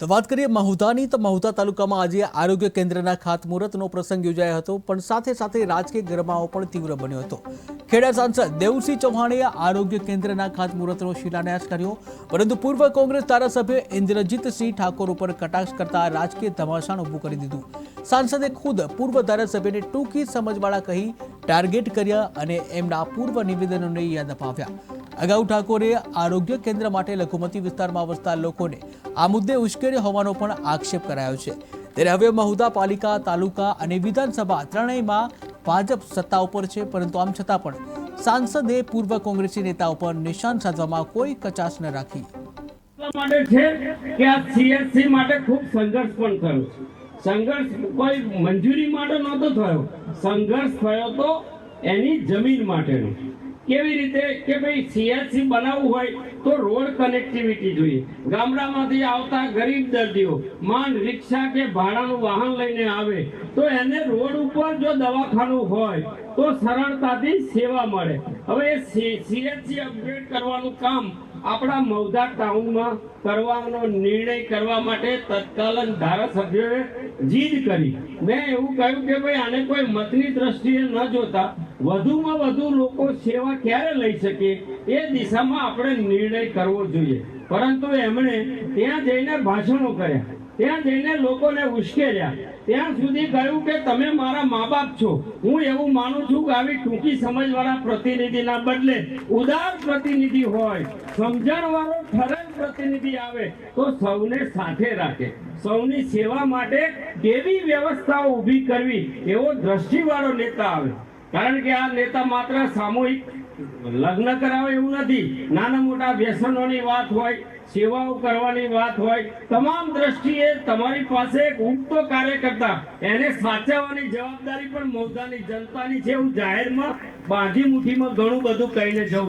તો વાત કરીએ મહુધાની તો મહુધા તાલુકામાં આજે આરોગ્ય કેન્દ્રના ખાતમુહૂર્તનો પ્રસંગ યોજાયો હતો, પણ સાથે સાથે રાજકીય ગરમાવો પણ તીવ્ર બન્યો હતો. ખેડા સાંસદ દેવસિંહ ચૌહાણે આરોગ્ય કેન્દ્રના ખાતમુહૂર્તનો શિલાન્યાસ કર્યો, પરંતુ પૂર્વ કોંગ્રેસ ધારાસભ્ય ઇન્દ્રજીતસિંહ ઠાકોર ઉપર કટાક્ષ કરતા રાજકીય ધમાસાણ ઊભું કરી દીધું. સાંસદે ખુદ પૂર્વ ધારાસભ્યને ટૂંકી સમજવાળા કહી ટાર્ગેટ કર્યા અને એમના પૂર્વ નિવેદનોને યાદ અપાવ્યા. અગાઉ ઠાકોરે આરોગ્ય કેન્દ્ર માટે લઘુમતી વિસ્તારમાં વસતા લોકોને આ મુદ્દે ઉશ્કેર્યો હોવાનો પણ આક્ષેપ કરાયો છે. ત્યારે હવે મહુદા પાલિકા, તાલુકા અને વિધાનસભા ત્રણેયમાં ભાજપ સત્તા ઉપર છે, પરંતુ આમ છતાં પણ સાંસદે પૂર્વ કોંગ્રેસી નેતા ઉપર નિશાન સાધવામાં કોઈ કચાશ ન રાખી. માટે છે કે આ સીએસસી માટે ખૂબ સંઘર્ષ પણ થયો સંઘર્ષ કોઈ મંજૂરી માટે નહોતો થયો. સંઘર્ષ થયો તો એની જમીન માટેનો. કેવી રીતે કે ભાઈ સીએચસી બનાવવું હોય તો રોડ કનેક્ટિવિટી જોઈએ. ગામડામાંથી આવતા ગરીબ દર્દીઓ, માંડ રિક્ષા કે ભાડાનું વાહન લઈને આવે, તો એને રોડ ઉપર જો દવાખાનું હોય, તો સરળતાથી સેવા મળે. હવે સીએચસી અપગ્રેડ કરવાનું કામ આપણા મૌધા ટાઉનમાં કરવાનો નિર્ણય કરવા માટે તત્કાલીન ધારાસભ્યોએ જીદ કરી. મેં એવું કહ્યું કે ભાઈ આને કોઈ મતની દ્રષ્ટિએ ન જોતા વધુમાં વધુ લોકો સેવા ક્યારે લઈ શકે એ દિશામાં આપણે નિર્ણય કરવો જોઈએ. પરંતુ એમણે ત્યાં જઈને ભાષણો કર્યા. ત્યાં જઈને લોકોને ઉશ્કેર્યા. ત્યાં સુધી કહ્યું કે તમે મારા મા બાપ છો. હું એવું માનું છું કે આવી ટૂંકી સમજવાળા પ્રતિનિધિના બદલે ઉદાર પ્રતિનિધિ હોય, સમજણવાળો ઠરેલ પ્રતિનિધિ આવે, તો સૌને સાથે રાખે. સૌની સેવા માટે કેવી વ્યવસ્થાઓ ઊભી કરવી એવો દ્રષ્ટિવાળો નેતા આવે. કારણ કે આ નેતા માત્ર સામૂહિક લગ્ન કરાવે એવું નથી. નાના મોટા વ્યસનોની વાત હોય, સેવાઓ કરવાની વાત હોય, તમામ દ્રષ્ટિએ તમારી પાસે એક ઉગતો કાર્યકર્તા. એને સાચવવાની જવાબદારી પણ મોદાની જનતાની છે. હું જાહેરમાં બાંધી મુઠીમાં ઘણું બધું કહીને જઉં.